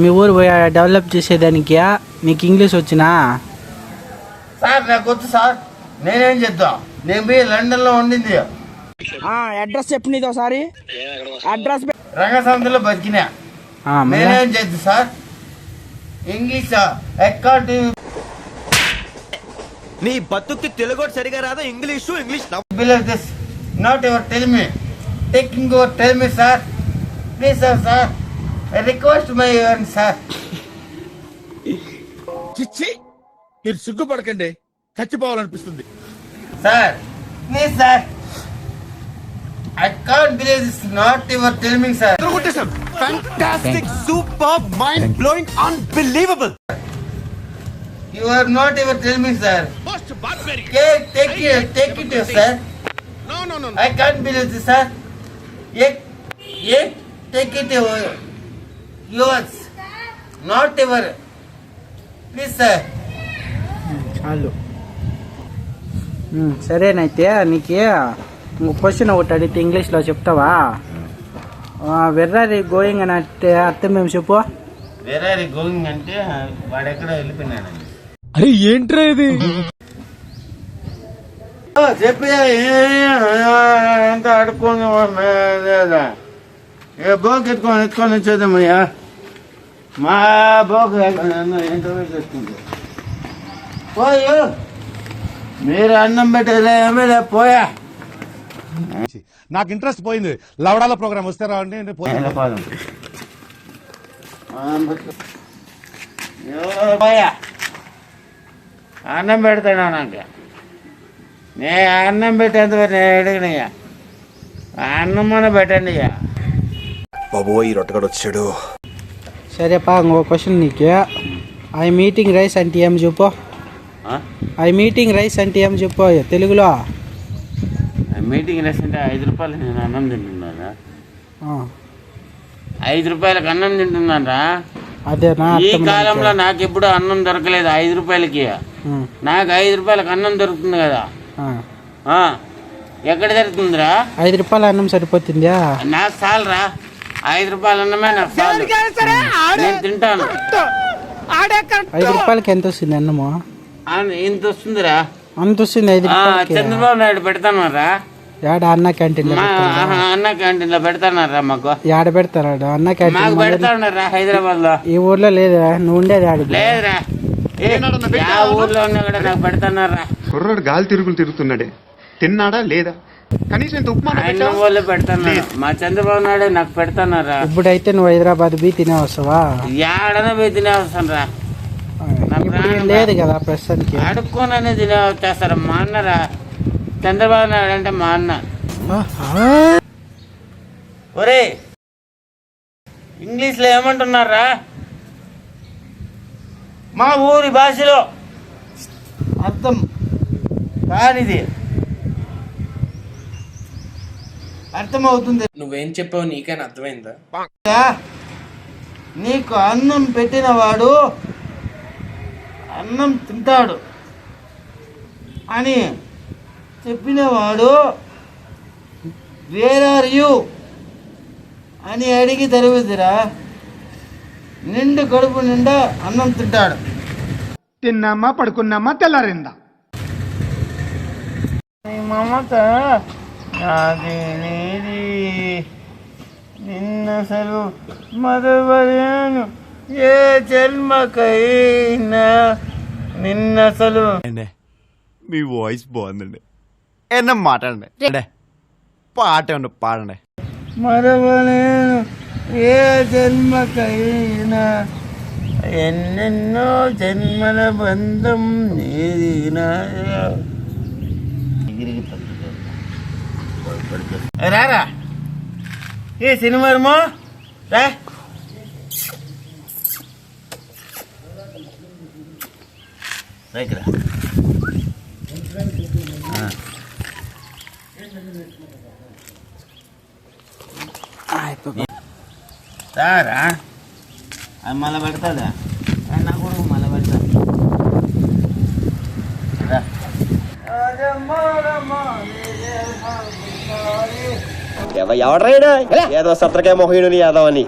మీ ఊరు పోయి డెవలప్ చేసేదానికి నీకు ఇంగ్లీష్ వచ్చినా? సార్ నాకు వద్దు సార్. నేనేం చేద్దాం? నేను పోయి లండన్లో ఉండింది అడ్రస్ చెప్పు నీది ఒకసారి. అడ్రస్ రంగసముద్రంలో బతికినా. నేనేం చేద్దు సార్? ఇంగ్లీష్ అకౌంట్ నీ బతుక్కి తెలుగు సరిగా రాదు? English English not your tell me taking your tell me sir please sir sir request my your sir. చిచ్చి మీరు సిగ్గుపడకండి. చచ్చిపోవాలనిపిస్తుంది. Sir please sir. I can't believe this not your tell me sir fantastic super mind blowing unbelievable You. are not even tell me, sir. Most take it, take it, sir. No no no I can't believe this, sir. Yet, yet, take it, yours, not your. Please, sir. చాలు. సరేనైతే నీకు question ఒకటి అడిగితే ఇంగ్లీష్లో చెప్తావా? వెర్రారి going అని అంటే అర్థం మేము చెప్పు. You going అంటే వాడెక్కడ వెళ్ళిపోయినాడండి. అరే ఏంట్రా ఇది? చెప్పి ఎంత అడుక్కొని ఏ బోక్ ఎత్తుకొని ఎత్తుకొని వచ్చేద్దామయ్యా మా బోక్ ఎంత తెచ్చుకుంటే పోయు మీరు అన్నం పెట్టలే పోయా. నాకు ఇంట్రెస్ట్ పోయింది. లవడాల ప్రోగ్రామ్ వస్తే రావండి నేను పోయి- అన్నం పెడతాడా నాకు నే అన్నం పెట్టేంత నేను అడిగినయ్యా అన్నం మన పెట్టండి ఇక. బాబోయ్ ఈ రొట్టగడు వచ్చాడు. సరేపా ఇంకో క్వశ్చన్ నీకు. ఐ మీటింగ్ రైస్ అంటే ఏం చెప్పు ఐ మీటింగ్ రైస్ అంటే ఏం చెప్పు తెలుగులో మీటింగ్ అంటే ఐదు రూపాయలు నేను అన్నం తింటున్నారా ఐదు రూపాయలకు అన్నం తింటున్నారా అదేనా? ఈ కాలంలో నాకు ఎప్పుడు అన్నం దొరకలేదు ఐదు రూపాయలకి. నాకు ఐదు రూపాయలకు అన్నం దొరుకుతుంది కదా. ఎక్కడ దొరుకుతుందిరా? ఐదు రూపాయల అన్నం సరిపోతుందా? నాకు చాలరా. ఐదు రూపాయలు అన్నమే నాకు చాలు నేను తింటాను. ఐదు రూపాయలకి ఎంత వస్తుంది అన్నము? ఆ, ఇంత వస్తుందిరా. అంత వస్తుంది ఐదు ఆ, రూపాయలకి? చంద్రబాబు నాయుడు పెడతానారా. యాడ అన్న క్యాంటీన్ మా ఆహా, అన్న క్యాంటీన్లో పెడతానారా మాకు. యాడ పెడతాడు అన్న మాకు క్యాంటీన్ పెడతానారా హైదరాబాద్లో ఈ ఊర్లో లేదా? నువ్వు ఉండేది ఆడ లేదురా. ఏ, ఆ ఊర్లో ఉన్నా కూడా నాకు పెడతానారా. కుర్రాడు గాలి తిరుగులు తిరుగుతున్నాడే. తిన్నాడా లేదా? కనీసం ఇంత ఉప్మా ఆయన వాళ్ళు పెడతాన్నారు మా చంద్రబాబు నాయుడు నాకు పెడతానారా. ఇప్పుడైతే నువ్వు హైదరాబాద్ బీ తినే వస్తావా ఏడన పోయి తినే వస్తాను రా ఇప్పుడు ఏం లేదు కదా ప్రస్తుతానికి. అడుక్కోననే తినే వచ్చేస్తారు మా అన్నరా. చంద్రబాబు నాయుడు అంటే మా అన్న. ఒరే ఇంగ్లీష్లో ఏమంటున్నారా? మా ఊరి భాషలో. అర్థం. కానిది. అర్థమవుతుంది. నువ్వేం చెప్పావు నీకైనా అర్థమైందా? నీకు అన్నం పెట్టినవాడు అన్నం తింటాడు అని చెప్పినవాడు వేర్ ఆర్ యూ అని అడిగి తరుగుదిరా నిండు కడుపు నిండా అన్నం తింటాడు. తిన్నామా పడుకున్నామా తెల్లారిందా? నీ మమత నాది నీది. నిన్నసలు మరవలేను. ఏ జన్మకైనా నిన్నసలు మీ వాయిస్ బాగుందండి. ఏమన్నా మాట్లాడండి. అంటే పాట ఏమన్నా పాడండి. మరవలేను. ఏ జన్మకైనా ఎన్నెన్నో జన్మల బంధం నీది నాయా. రారా ఏ సినిమా రా. రైట్ రా. రారా అది మళ్ళీ పెడతాదా? నా కొడుకు మళ్ళా పెడతా రా. ఎవడరాయడా ఏదో సత్రకాయ మొహీనుని యాదవ్ అని.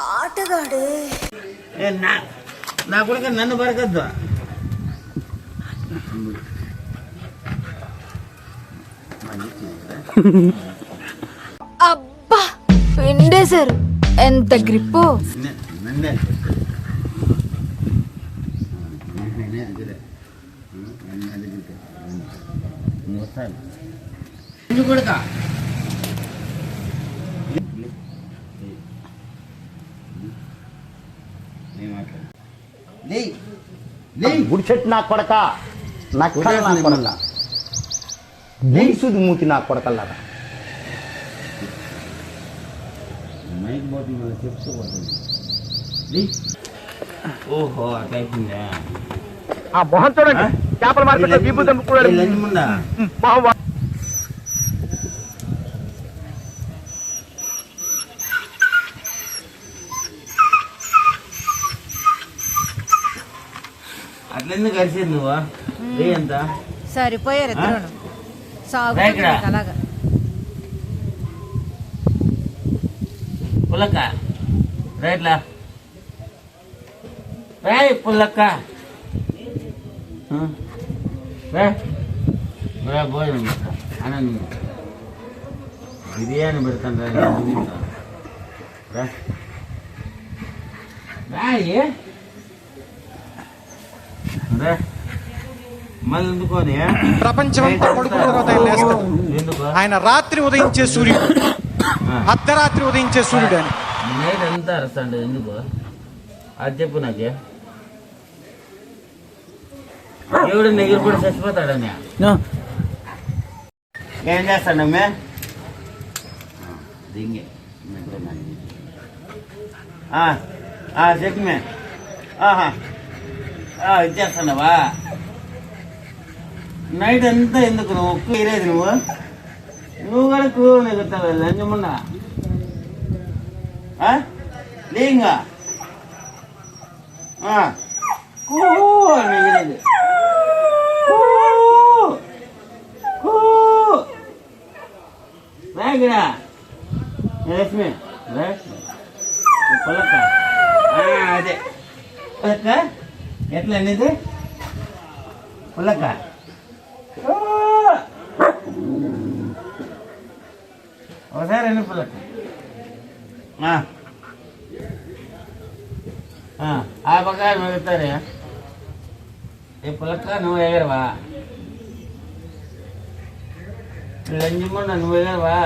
ఆటగాడు. నా కొడుకు నన్ను బరకద్దు అబ్బా పిండేశారు ఎంత గ్రిప్పు. నన్నే కొడుక లే లే గుడి చెట్టు నా కొడక నక్కల నా కొడక నీసుది మూతి నా కొడకల్లారా మైక్ పోతుంది మళ్ళీ చెప్పుకోబోతుంది లే ఓహో అట్లయితుందా ఆ మొహం చూడండి చేపల మార్కెట్ బీబు దమ్ముకున్నాడు లంచ్ ముందా? అట్లెందుకు కలిసేది నువ్వు? రే ఎంత సరిపోయారు ఇద్దరును. సాగు. అలాగా. పుల్లక్క. రైట్లా? రాయ్ పుల్లక్క. భోజనం అన్నం బిర్యానీ పెడతాను రాయ్. ప్రపంచమంతా ఆయన రాత్రి ఉదయించే సూర్యుడు. అర్ధరాత్రి ఉదయించే సూర్యుడు అని అంతా అరుస్తాండు ఎందుకు? అది చెప్పు నాకే. ఎవడు నెగిరి కూడా చచ్చిపోతాడని. ఏం చేస్తాడమ్మే? దింగే. చెప్పు మే ఆహా. ఆ, ఇచ్చేస్తున్నావా నైట్ అంతా ఎందుకు నువ్వు ఒక్క ఇరేది నువ్వు? నువ్వు కూడా కూ నెగుతావు లంచమున్నా లేంగా? కూ నెగిరేది రాగిరా లక్ష్మి? పొలక్క అదే. పొలక్క ఎట్లా అనేది పుల్లక్క ఒకసారి అండి పుల్లక్క ఆ. పక్క మిగుతారు ఏ పుల్లక్క నువ్వు ఎగరవా? లంజమ్మ నువ్వు ఎగరవా